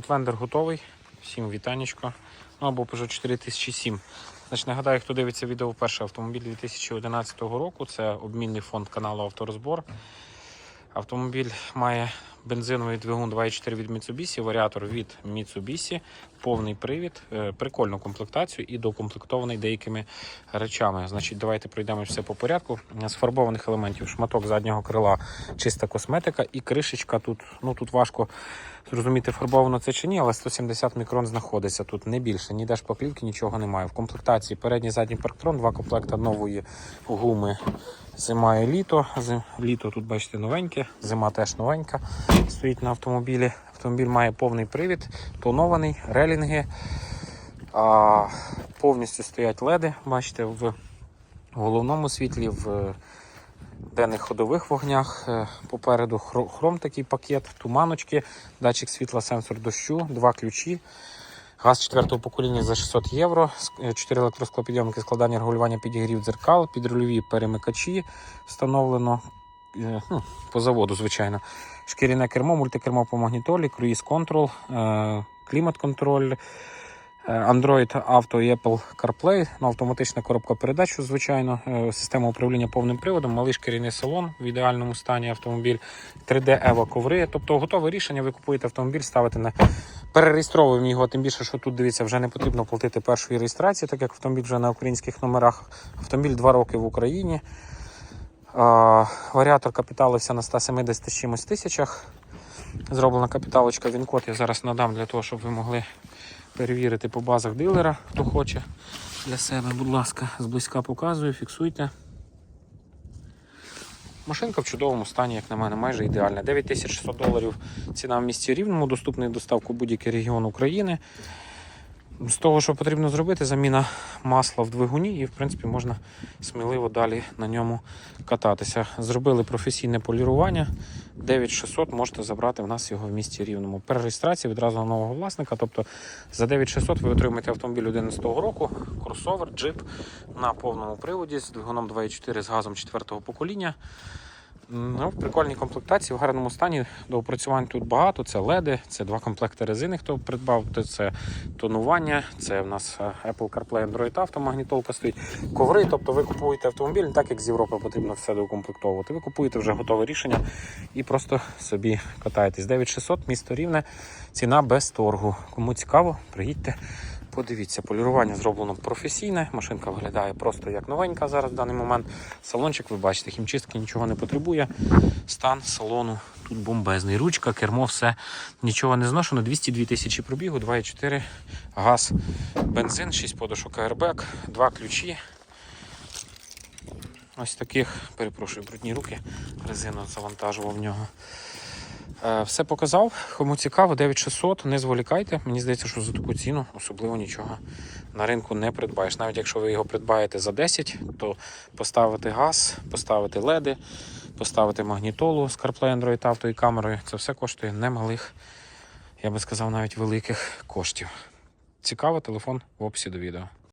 Outlander готовий. Всім вітанечко. Ну або Peugeot 4007. Значить, нагадаю, хто дивиться відео вперше автомобіль 2011 року. Це обмінний фонд каналу Авторозбор. Автомобіль має бензиновий двигун 2.4 від Mitsubishi, варіатор від Mitsubishi, повний привід, е, прикольну комплектацію і докомплектований деякими речами. Значить, давайте пройдемо все по порядку. З фарбованих елементів шматок заднього крила, чиста косметика і кришечка тут. Ну тут важко зрозуміти, фарбовано це чи ні, але 170 мікрон знаходиться тут не більше. Ніде шпаклівки, нічого немає. В комплектації передній задній парктрон, два комплекти нової гуми. Зима і літо. Літо тут, бачите, новеньке, зима теж новенька. Стоїть на автомобілі. Автомобіль має повний привід, тонований, релінги. А, повністю стоять леди, бачите, в головному світлі, в денних ходових вогнях. Е, Попереду хром такий пакет, туманочки, датчик світла, сенсор дощу, два ключі. Газ четвертого покоління за 600 євро, 4 електросклопідйомники, складання регулювання підігрів дзеркал, підрульові перемикачі встановлено е, ну, по заводу, звичайно. Шкіряне кермо, мультикермо по магнітолі, круїз контрол, е, клімат контроль, е, Android Auto і Apple CarPlay, ну, автоматична коробка передач, звичайно, е, система управління повним приводом, малий шкіряний салон в ідеальному стані автомобіль, 3D Evo коври. Тобто готове рішення, ви купуєте автомобіль, ставите на перереєстровуємо його, тим більше, що тут дивіться, вже не потрібно платити першої реєстрації, так як автомобіль вже на українських номерах. Автомобіль 2 роки в Україні. Варіатор капіталився на 170 чимось тисячах. Зроблена капіталочка, він-код я зараз надам для того, щоб ви могли перевірити по базах дилера, хто хоче для себе, будь ласка, зблизька показую, фіксуйте. Машинка в чудовому стані, як на мене, майже ідеальна. 9600 доларів ціна в місті Рівному, доступний доставку будь-який регіон України. З того, що потрібно зробити, заміна масла в двигуні, і в принципі можна сміливо далі на ньому кататися. Зробили професійне полірування. 9600 можете забрати в нас його в місті Рівному. Перереєстрація відразу на нового власника. Тобто за 9600 ви отримаєте автомобіль 11 року, кросовер, джип на повному приводі з двигуном 2.4 з газом 4-го покоління. Ну, в прикольній комплектації, в гарному стані. До опрацювань тут багато. Це леди, це два комплекти резини, хто придбав, це тонування, це в нас е, Apple CarPlay Android Auto, магнітолка стоїть, коври. Тобто ви купуєте автомобіль, не так як з Європи потрібно все доукомплектовувати. Ви купуєте вже готове рішення і просто собі катаєтесь. 9600, місто рівне, ціна без торгу. Кому цікаво, приїдьте. Подивіться, полірування зроблено професійне. Машинка виглядає просто як новенька зараз в даний момент. Салончик, ви бачите, хімчистки нічого не потребує. Стан салону тут бомбезний. Ручка, кермо, все нічого не зношено. 202 тисячі пробігу, 2,4 газ, бензин, 6 подушок airbag, 2 ключі. Ось таких, перепрошую, брудні руки, резину завантажував в нього. Е, Все показав. Кому цікаво, 9600, не зволікайте. Мені здається, що за таку ціну особливо нічого на ринку не придбаєш. Навіть якщо ви його придбаєте за 10, то поставити газ, поставити леди, поставити магнітолу з CarPlay Android Auto і камерою. Це все коштує немалих, я би сказав, навіть великих коштів. Цікаво, телефон в описі до відео.